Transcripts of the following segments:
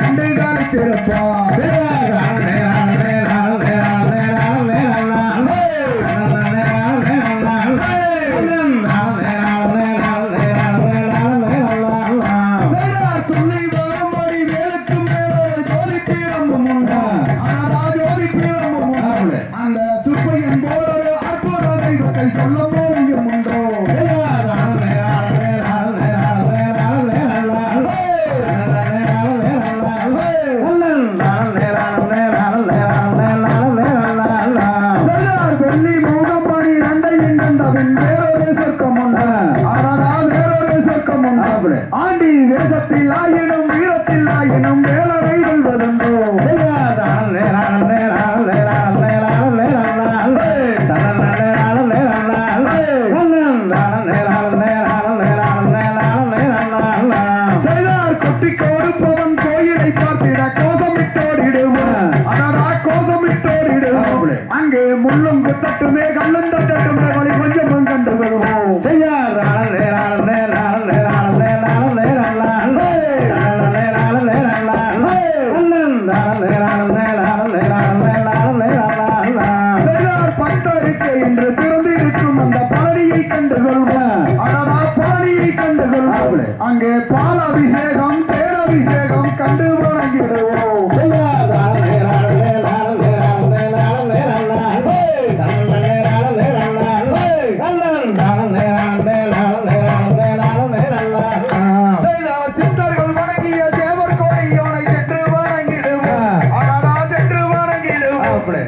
கண்டை தான் வீரத்தில் ஆயினும் வீரத்தில் ஆயினும் வேலரைகள் வளர்ந்தோம் கொட்டிக்கோடு பவன் கோயிலை பார்த்திட கோதமிட்டோடிடுவோம் அடடா கோதமிட்டோடிடுவோம் அங்கே முள்ளும் குத்தட்டுமே கல்லும் தட்டட்டுமே வழி கொஞ்சம் கண்டு வருவோம். பாடியை கண்டு கொள்வோம் அங்கே பால் அபிஷேகம் தேர் அபிஷேகம் கண்டு வணங்கிடுவோம்.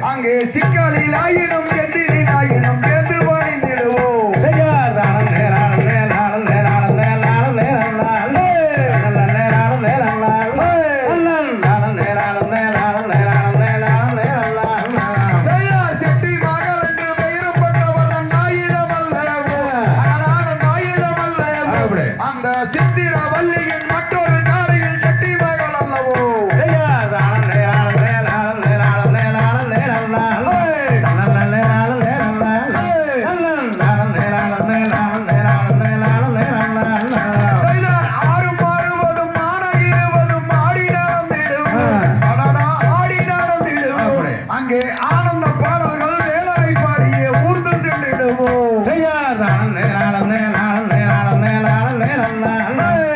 அங்கே சிக்கலில் ஆயினும் எதிரில் ஆயினும்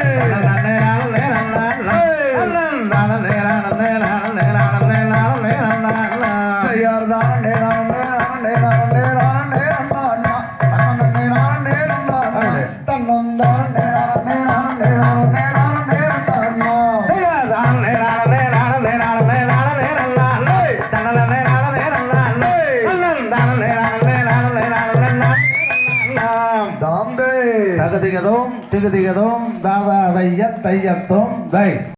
Yeah. அகதிகதோம் தாதா தாதாதைய தையத்தோம் தை.